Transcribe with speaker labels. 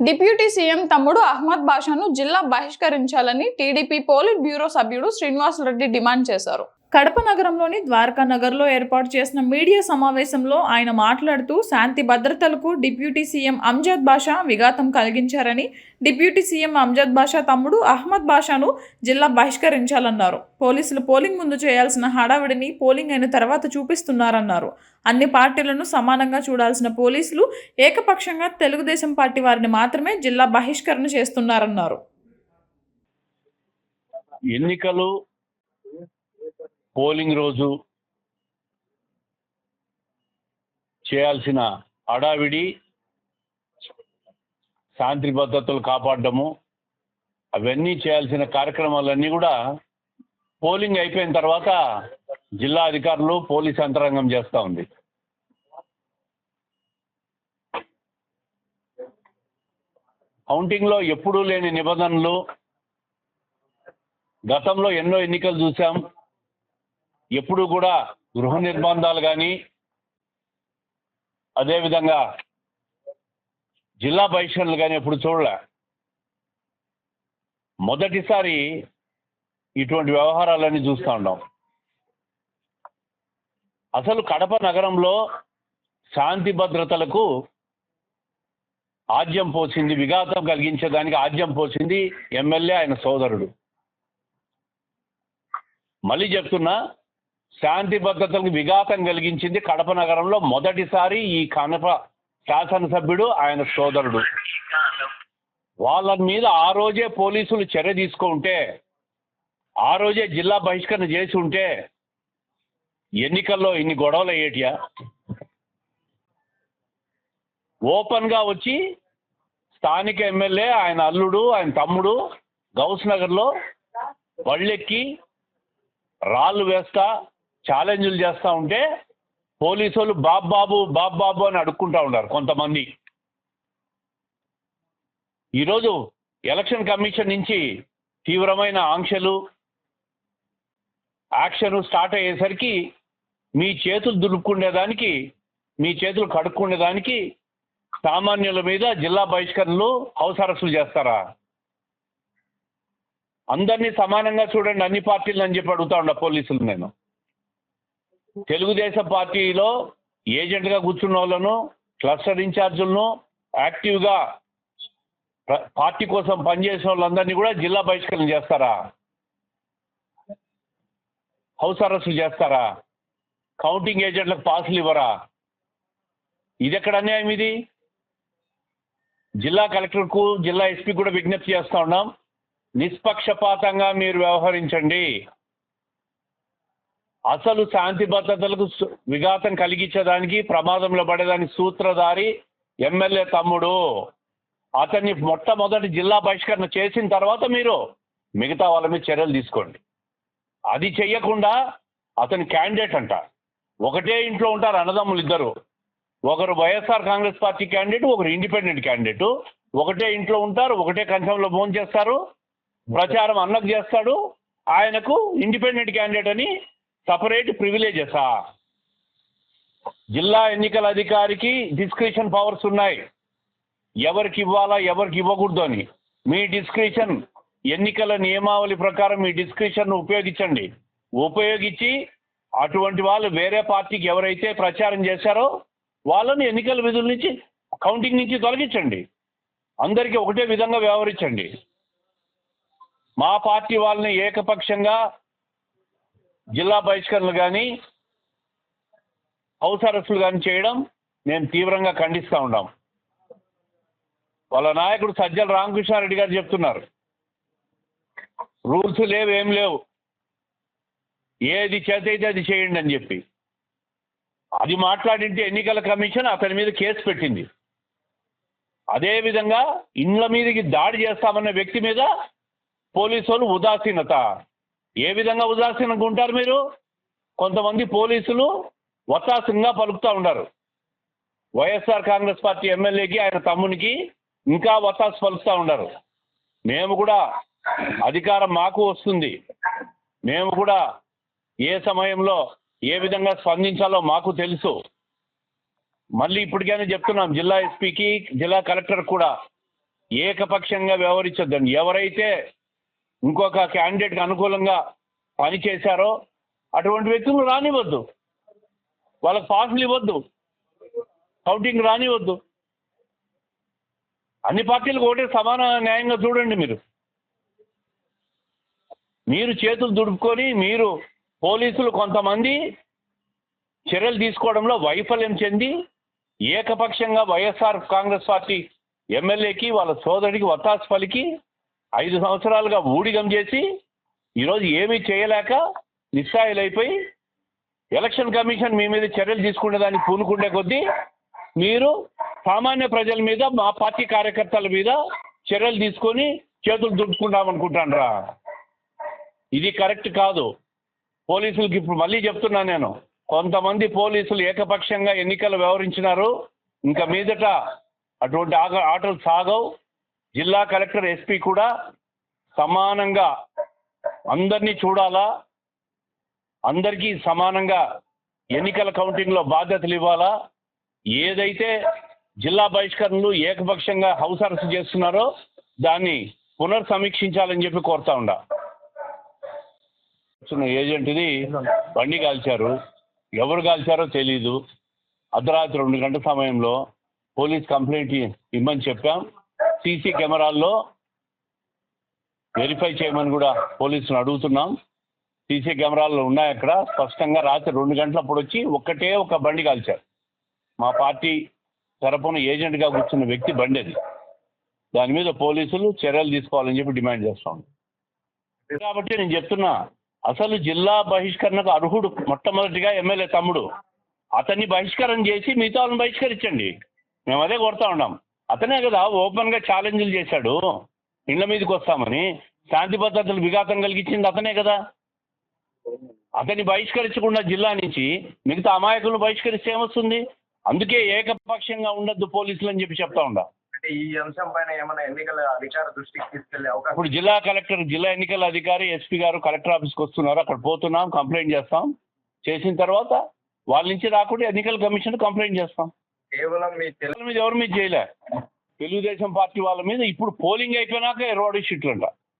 Speaker 1: Deputy CM తమ్ముడు అహ్మద్ బాషాను జిల్లా బహిష్కరించాలని TDP polit bureau సభ్యుడు శ్రీనివాసరెడ్డి డిమాండ్ చేశారు. కడప నగరంలోని ద్వారకా నగర్లో ఏర్పాటు చేసిన మీడియా సమావేశంలో ఆయన మాట్లాడుతూ శాంతి భద్రతలకు డిప్యూటీ సీఎం అంజద్ బాషా విఘాతం కలిగించారని డిప్యూటీ సీఎం అంజద్ బాషా తమ్ముడు అహ్మద్ బాషాను జిల్లా బహిష్కరించాలన్నారు. పోలీసులు పోలింగ్ ముందు చేయాల్సిన హడావిడిని పోలింగ్ అయిన తర్వాత చూపిస్తున్నారన్నారు. అన్ని పార్టీలను సమానంగా చూడాల్సిన పోలీసులు ఏకపక్షంగా తెలుగుదేశం పార్టీ వారిని మాత్రమే జిల్లా బహిష్కరణ చేస్తున్నారన్నారు.
Speaker 2: ఎన్నికలు పోలింగ్ రోజు చేయాల్సిన అడావిడి శాంతి భద్రతలు కాపాడము అవన్నీ చేయాల్సిన కార్యక్రమాలన్నీ కూడా పోలింగ్ అయిపోయిన తర్వాత జిల్లా అధికారులు పోలీస్ యంత్రాంగం చేస్తూ ఉంది. కౌంటింగ్లో ఎప్పుడూ లేని నిబంధనలు గతంలో ఎన్నో ఎన్నికలు చూసాం. ఎప్పుడు కూడా గృహ నిర్బంధాలు కానీ అదేవిధంగా జిల్లా బహిష్కరణలు కానీ ఎప్పుడు చూడలే. మొదటిసారి ఇటువంటి వ్యవహారాలన్నీ చూస్తూ ఉన్నాం అసలు కడప నగరంలో శాంతి భద్రతలకు ఆద్యం పోసింది విఘాతం కలిగించేదానికి ఆద్యం పోసింది ఎమ్మెల్యే ఆయన సోదరుడు. మళ్ళీ చెప్తున్నా శాంతి భద్రతలకు విఘాతం కలిగించింది కడప నగరంలో మొదటిసారి ఈ కడప శాసనసభ్యుడు ఆయన సోదరుడు. వాళ్ళ మీద ఆ రోజే పోలీసులు చర్య తీసుకుంటే ఆ రోజే జిల్లా బహిష్కరణ చేసి ఉంటే ఎన్నికల్లో ఇన్ని గొడవలు అయ్యేటియా? ఓపెన్గా వచ్చి స్థానిక ఎమ్మెల్యే ఆయన అల్లుడు ఆయన తమ్ముడు గౌస్ నగర్లో బళ్ళెక్కి రాళ్ళు వేస్తా ఛాలెంజ్లు చేస్తూ ఉంటే పోలీసు వాళ్ళు బాబు బాబు బాబు అని అడుక్కుంటా ఉన్నారు కొంతమంది. ఈరోజు ఎలక్షన్ కమిషన్ నుంచి తీవ్రమైన ఆంక్షలు యాక్షన్ స్టార్ట్ అయ్యేసరికి మీ చేతులు దులుపుకునేదానికి మీ చేతులు కడుక్కునేదానికి సామాన్యుల మీద జిల్లా బహిష్కరణలు హౌస్ అరెస్టులు చేస్తారా? అందరినీ సమానంగా చూడండి అన్ని పార్టీలు అని చెప్పి అడుగుతా ఉండ పోలీసులు నేను. తెలుగుదేశం పార్టీలో ఏజెంట్గా కూర్చున్న వాళ్ళను క్లస్టర్ ఇన్ఛార్జులను యాక్టివ్గా ప్ర- పార్టీ కోసం పనిచేసిన వాళ్ళందరినీ కూడా జిల్లా బహిష్కరణ చేస్తారా? హౌస్ అరెస్ట్ చేస్తారా? కౌంటింగ్ ఏజెంట్లకు పాసులు ఇవ్వరా? ఇది ఎక్కడ అన్యాయం ఇది? జిల్లా కలెక్టర్కు జిల్లా ఎస్పీ కూడా విజ్ఞప్తి చేస్తా ఉన్నాం. నిష్పక్షపాతంగా మీరు వ్యవహరించండి. అసలు శాంతి భద్రతలకు సు- విఘాతం కలిగించేదానికి ప్రమాదంలో పడేదానికి సూత్రధారి ఎమ్మెల్యే తమ్ముడు. అతన్ని మొట్టమొదటి జిల్లా బహిష్కరణ చేసిన తర్వాత మీరు మిగతా వాళ్ళ మీద చర్యలు తీసుకోండి. అది చెయ్యకుండా అతని క్యాండిడేట్ అంట. ఒకటే ఇంట్లో ఉంటారు అన్నదమ్ములు ఇద్దరు. ఒకరు వైఎస్ఆర్ కాంగ్రెస్ పార్టీ క్యాండిడేట్ ఒకరు ఇండిపెండెంట్ క్యాండిడేట్. ఒకటే ఇంట్లో ఉంటారు ఒకటే కంచంలో భోజనం చేస్తారు ప్రచారం అన్నకు చేస్తాడు. ఆయనకు ఇండిపెండెంట్ క్యాండిడేట్ అని సపరేట్ ప్రివిలేజెసా? జిల్లా ఎన్నికల అధికారికి డిస్క్రిషన్ పవర్స్ ఉన్నాయి. ఎవరికి ఇవ్వాలా ఎవరికి ఇవ్వకూడదు అని. మీ డిస్క్రిషన్ ఎన్నికల నియమావళి ప్రకారం మీ డిస్క్రిషన్ ఉపయోగించండి. ఉపయోగించి అటువంటి వాళ్ళు వేరే పార్టీకి ఎవరైతే ప్రచారం చేశారో వాళ్ళని ఎన్నికల విధుల నుంచి కౌంటింగ్ నుంచి తొలగించండి. అందరికీ ఒకటే విధంగా వ్యవహరించండి. మా పార్టీ వాళ్ళని ఏకపక్షంగా జిల్లా బహిష్కరణలు కానీ హౌస్ అరెస్టులు కానీ చేయడం మేము తీవ్రంగా ఖండిస్తూ ఉన్నాం. వాళ్ళ నాయకుడు సజ్జల రామకృష్ణారెడ్డి గారు చెప్తున్నారు. రూల్స్ లేవు ఏం లేవు. ఏది చేతైతే అది చేయండి అని చెప్పి. అది మాట్లాడింటే ఎన్నికల కమిషన్ అతని మీద కేసు పెట్టింది. అదేవిధంగా ఇండ్ల మీదకి దాడి చేస్తామన్న వ్యక్తి మీద పోలీసు వాళ్ళు ఉదాసీనత. ఏ విధంగా ఉదాసీనంగా ఉంటారు మీరు? కొంతమంది పోలీసులు వత్తాసంగా పలుకుతూ ఉన్నారు. వైఎస్ఆర్ కాంగ్రెస్ పార్టీ ఎమ్మెల్యేకి ఆయన తమ్మునికి ఇంకా వత్తాసు పలుకుతూ ఉన్నారు. మేము కూడా అధికారం మాకు వస్తుంది. మేము కూడా ఏ సమయంలో ఏ విధంగా స్పందించాలో మాకు తెలుసు. మళ్ళీ ఇప్పటికైనా చెప్తున్నాం జిల్లా ఎస్పీకి జిల్లా కలెక్టర్ కూడా ఏకపక్షంగా వ్యవహరించొద్దండి. ఎవరైతే ఇంకొక క్యాండిడేట్కి అనుకూలంగా పనిచేశారో అటువంటి వ్యక్తులు రానివ్వద్దు. వాళ్ళకి పాసులు ఇవ్వద్దు. కౌంటింగ్ రానివ్వద్దు. అన్ని పార్టీలకు ఒకటే సమాన న్యాయంగా చూడండి మీరు. మీరు చేతులు దుడుపుకొని మీరు పోలీసులు కొంతమంది చర్యలు తీసుకోవడంలో వైఫల్యం చెంది ఏకపక్షంగా వైఎస్ఆర్ కాంగ్రెస్ పార్టీ ఎమ్మెల్యేకి వాళ్ళ సోదరుడికి వత్తాసు పలికి ఐదు సంవత్సరాలుగా ఊడిగం చేసి ఈరోజు ఏమీ చేయలేక నిస్సాయులైపోయి ఎలక్షన్ కమిషన్ మీ మీద చర్యలు తీసుకునే దానికి పూనుకుండే కొద్దీ మీరు సామాన్య ప్రజల మీద మా పార్టీ కార్యకర్తల మీద చర్యలు తీసుకొని చేతులు దుడుచుకుంటామనుకుంటానరా ఇది కరెక్ట్ కాదు. పోలీసులకి ఇప్పుడు మళ్ళీ చెప్తున్నాను నేను. కొంతమంది పోలీసులు ఏకపక్షంగా ఎన్నికలు వ్యవహరించినారు. ఇంకా మీదట అటువంటి ఆగ ఆటలు సాగవు. జిల్లా కలెక్టర్ ఎస్పీ కూడా సమానంగా అందరినీ చూడాలా అందరికీ సమానంగా ఎన్నికల కౌంటింగ్లో బాధ్యతలు ఇవ్వాలా ఏదైతే జిల్లా బహిష్కరణలు ఏకపక్షంగా హౌస్ అరెస్ట్ చేస్తున్నారో దాన్ని పునర్సమీక్షించాలని చెప్పి కోరుతా ఉండా. వచ్చిన ఏజెంట్ ఇది బండి కాల్చారు ఎవరు కాల్చారో తెలీదు. అర్ధరాత్రి రెండు గంటల సమయంలో పోలీస్ కంప్లైంట్ ఇమ్మని చెప్పాం. సీసీ కెమెరాల్లో వెరిఫై చేయమని కూడా పోలీసులు అడుగుతున్నాం. సీసీ కెమెరాల్లో ఉన్నాయి అక్కడ. స్పష్టంగా రాత్రి రెండు గంటలప్పుడు వచ్చి ఒక్కటే ఒక బండి కాల్చారు. మా పార్టీ తరపున ఏజెంట్గా కూర్చున్న వ్యక్తి బండి అది. దాని మీద పోలీసులు చర్యలు తీసుకోవాలని చెప్పి డిమాండ్ చేస్తాం కాబట్టి నేను చెప్తున్నా అసలు జిల్లా బహిష్కరణకు అర్హుడు మొట్టమొదటిగా ఎమ్మెల్యే తమ్ముడు. అతన్ని బహిష్కరణ చేసి మిగతా వాళ్ళని బహిష్కరించండి. మేము అదే కొడతా ఉన్నాం. అతనే కదా ఓపెన్గా ఛాలెంజ్లు చేశాడు. ఇళ్ళ మీదకి వస్తామని. శాంతి భద్రతలు విఘాతం కలిగించింది అతనే కదా. అతన్ని బహిష్కరించకుండా జిల్లా నుంచి మిగతా అమాయకులను బహిష్కరిస్తే ఏమొస్తుంది? అందుకే ఏకపక్షంగా ఉండొద్దు పోలీసులు అని చెప్పి చెప్తా ఉండా
Speaker 3: ఈ అంశం పైన ఏమైనా ఎన్నికల అధికార దృష్టికి తీసుకెళ్ళే అవకాశం
Speaker 2: ఇప్పుడు జిల్లా కలెక్టర్ జిల్లా ఎన్నికల అధికారి ఎస్పీ గారు కలెక్టర్ ఆఫీస్కి వస్తున్నారు. అక్కడ పోతున్నాం కంప్లైంట్ చేస్తాం. చేసిన తర్వాత వాళ్ళ నుంచి రాకుండా ఎన్నికల కమిషన్ కంప్లైంట్ చేస్తాం.
Speaker 3: కేవలం మీ తెలు
Speaker 2: మీద ఎవరు మీద చేయలే? తెలుగుదేశం పార్టీ వాళ్ళ మీద ఇప్పుడు పోలింగ్ అయిపోయినాక రోడ్ షీట్లు అంట